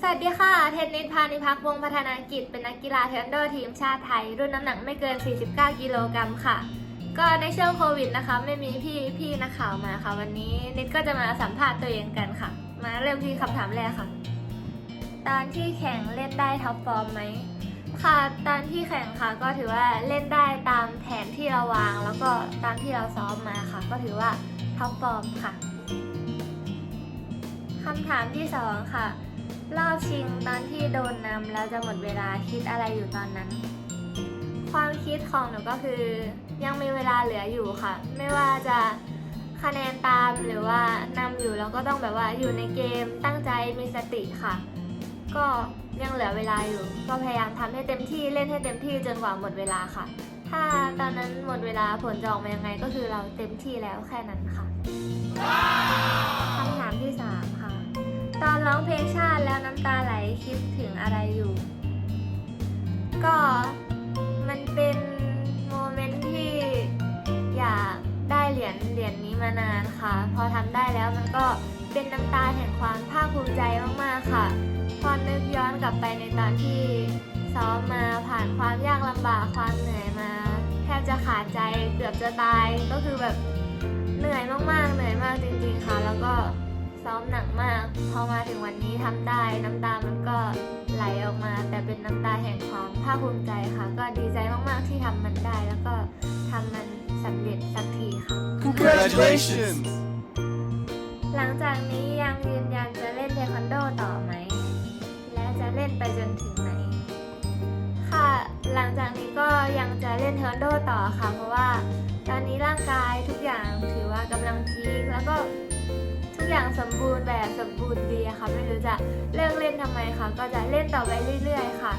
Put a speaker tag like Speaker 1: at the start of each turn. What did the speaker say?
Speaker 1: สวัสดีค่ะ เทนนิสพานิพักวงศ์พัฒนากิจเป็นนักกีฬาเทควันโดทีมชาติไทย รุ่นน้ำหนักไม่เกิน 49 กิโลกรัมค่ะ ก็ในช่วงโควิดนะคะ ไม่มีพี่พี่นักข่าวมาค่ะ วันนี้นิดก็จะมาสัมภาษณ์ตัวเองกันค่ะ มาเริ่มที่คำถามแรกค่ะ ตอนที่แข่งเล่นได้ท็อปฟอร์มไหมค่ะตอนที่แข่งค่ะก็ถือว่าเล่นได้ตามแผนที่เราวาง แล้วก็ตามที่เราซ้อมมาค่ะ ก็ถือว่าท็อปฟอร์มค่ะคำถามที่สองค่ะ รอบชิงตอนที่โดนนำแล้วจะหมดเวลาคิดอะไรอยู่ตอนนั้น ความคิดของหนูก็คือยังมีเวลาเหลืออยู่ค่ะ ไม่ว่าจะคะแนนตามหรือว่านำอยู่แล้วก็ต้องแบบว่าอยู่ในเกมตั้งใจมีสติค่ะ ก็ยังเหลือเวลาอยู่ ก็พยายามทำให้เต็มที่เล่นให้เต็มที่จนกว่าหมดเวลาค่ะ ถ้าตอนนั้นหมดเวลาผลจะออกมายังไงก็คือเราเต็มที่แล้วแค่นั้นค่ะ อะไรอยู่ ก็มันเป็นโมเมนต์ที่อยากได้เหรียญเหรียญนี้มานานค่ะ พอทำได้แล้วมันก็เป็นน้ำตาแห่งความภาคภูมิใจมากๆค่ะ พอนึกย้อนกลับไปในตอนที่ซ้อมมาผ่านความยากลำบากความเหนื่อยมา แทบจะขาดใจเกือบจะตายก็คือแบบเหนื่อยมากๆ เหนื่อยมากจริงๆค่ะ แล้วก็ ซ้อมหนักมาก พอมาถึงวันนี้ทำได้น้ำตามันก็ไหลออกมา แต่เป็นน้ำตาแห่งความภาคภูมิใจค่ะ ก็ดีใจมาก ๆ ที่ทำมันได้ แล้วก็ทำมันสำเร็จสักทีค่ะ
Speaker 2: Congratulations!
Speaker 1: หลังจากนี้ยังยืนยันจะเล่นเทควันโดต่อไหม และจะเล่นไปจนถึงไหน ค่ะ หลังจากนี้ก็ยังจะเล่นเทควันโดต่อค่ะ เพราะว่าตอนนี้ร่างกายทุกอย่างถือว่ากำลังพีคแล้วก็ทุก อย่างสมบูรณ์แบบสมบูรณ์ดีอะค่ะ ไม่รู้จะเลิกเล่นทำไมค่ะ ก็จะเล่นต่อไปเรื่อย ๆ ค่ะ